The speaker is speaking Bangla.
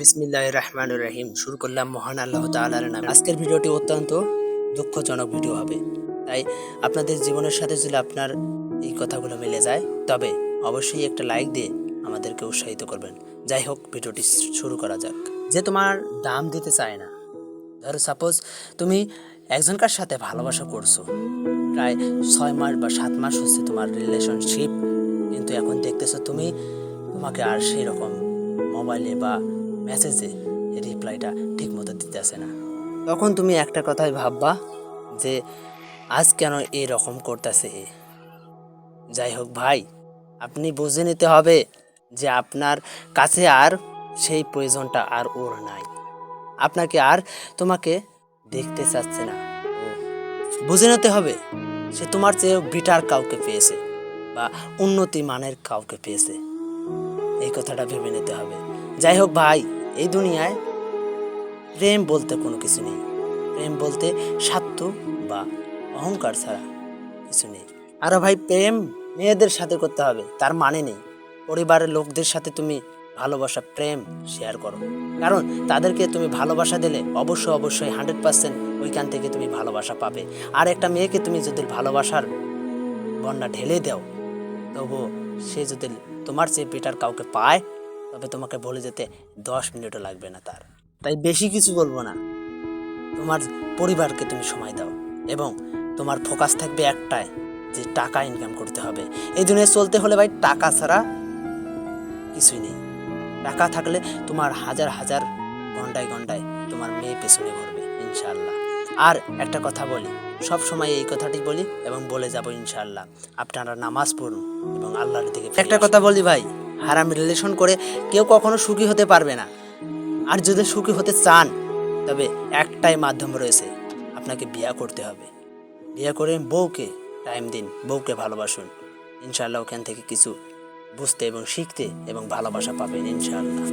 বিসমিল্লাহ রহমান রহিম। শুরু করলাম মহান আল্লাহ তালার নামে। আজকের ভিডিওটি অত্যন্ত দুঃখজনক ভিডিও হবে। তাই আপনাদের জীবনের সাথে যদি আপনার এই কথাগুলো মিলে যায়, তবে অবশ্যই একটা লাইক দিয়ে আমাদেরকে উৎসাহিত করবেন। যাই হোক, ভিডিওটি শুরু করা যাক। যে তোমার দাম দিতে চায় না, ধরো সাপোজ তুমি একজনকার সাথে ভালোবাসা করছ। প্রায় ছয় মাস বা সাত মাস হচ্ছে তোমার রিলেশনশিপ কিন্তু এখন দেখতেছো তুমি তোমাকে আর সেই রকম মোবাইলে বা মেসেজে রিপ্লাইটা ঠিক মতো দিতে আসে না। তখন তুমি একটা কথাই ভাববা যে, আজ কেন এরকম করতেছে এ? যাই হোক ভাই, আপনি বুঝে নিতে হবে যে আপনার কাছে আর সেই প্রয়োজনটা আর ওর নাই। আপনাকে আর তোমাকে দেখতে চাচ্ছে না। বুঝে নিতে হবে সে তোমার চেয়েও বিটার কাউকে পেয়েছে বা উন্নতি মানের কাউকে পেয়েছে। এই কথাটা ভেবে নিতে হবে। যাই হোক ভাই এই দুনিয়ায় প্রেম বলতে কোনো কিছু নেই। প্রেম বলতে স্বার্থ বা অহংকার ছাড়া কিছু নেই। আরও ভাই, প্রেম মেয়েদের সাথে করতে হবে, তার মানে নেই। পরিবারের লোকদের সাথে তুমি ভালোবাসা, প্রেম শেয়ার করো। কারণ তাদেরকে তুমি ভালোবাসা দিলে অবশ্যই অবশ্যই হান্ড্রেড পার্সেন্ট ওইখান থেকে তুমি ভালোবাসা পাবে। আর একটা মেয়েকে তুমি যদি ভালোবাসার বন্যা ঢেলে দাও তবু সে যদি তোমার চেয়ে বেটার কাউকে পায় তবে তোমাকে বলে যেতে দশ মিনিটও লাগবে না তার। তাই বেশি কিছু বলব না। তোমার পরিবারকে তুমি সময় দাও এবং তোমার ফোকাস থাকবে একটাই, যে টাকা ইনকাম করতে হবে। এই দুনিয়ায় চলতে হলে ভাই টাকা ছাড়া কিছুই নেই। টাকা থাকলে তোমার হাজার হাজার ঘন্টায় ঘন্টায় তোমার মেয়ে পেছনে ঘুরবে ইনশাল্লাহ আর একটা কথা বলি, সব সময় এই কথাটি বলি এবং বলে যাব ইনশাল্লাহ আপনারা নামাজ পড়ুন এবং আল্লাহর দিকে একটা কথা বলি ভাই হারাম রিলেশন করে কেউ কখনো সুখী হতে পারবে না। আর যদি সুখী হতে চান, তবে একটাই মাধ্যম রয়েছে, আপনাকে বিয়া করতে হবে। বিয়া করে বউকে টাইম দিন, বউকে ভালোবাসুন। ইনশাল্লাহ ওখান থেকে কিছু বুঝতে এবং শিখতে এবং ভালোবাসা পাবেন, ইনশাআল্লাহ।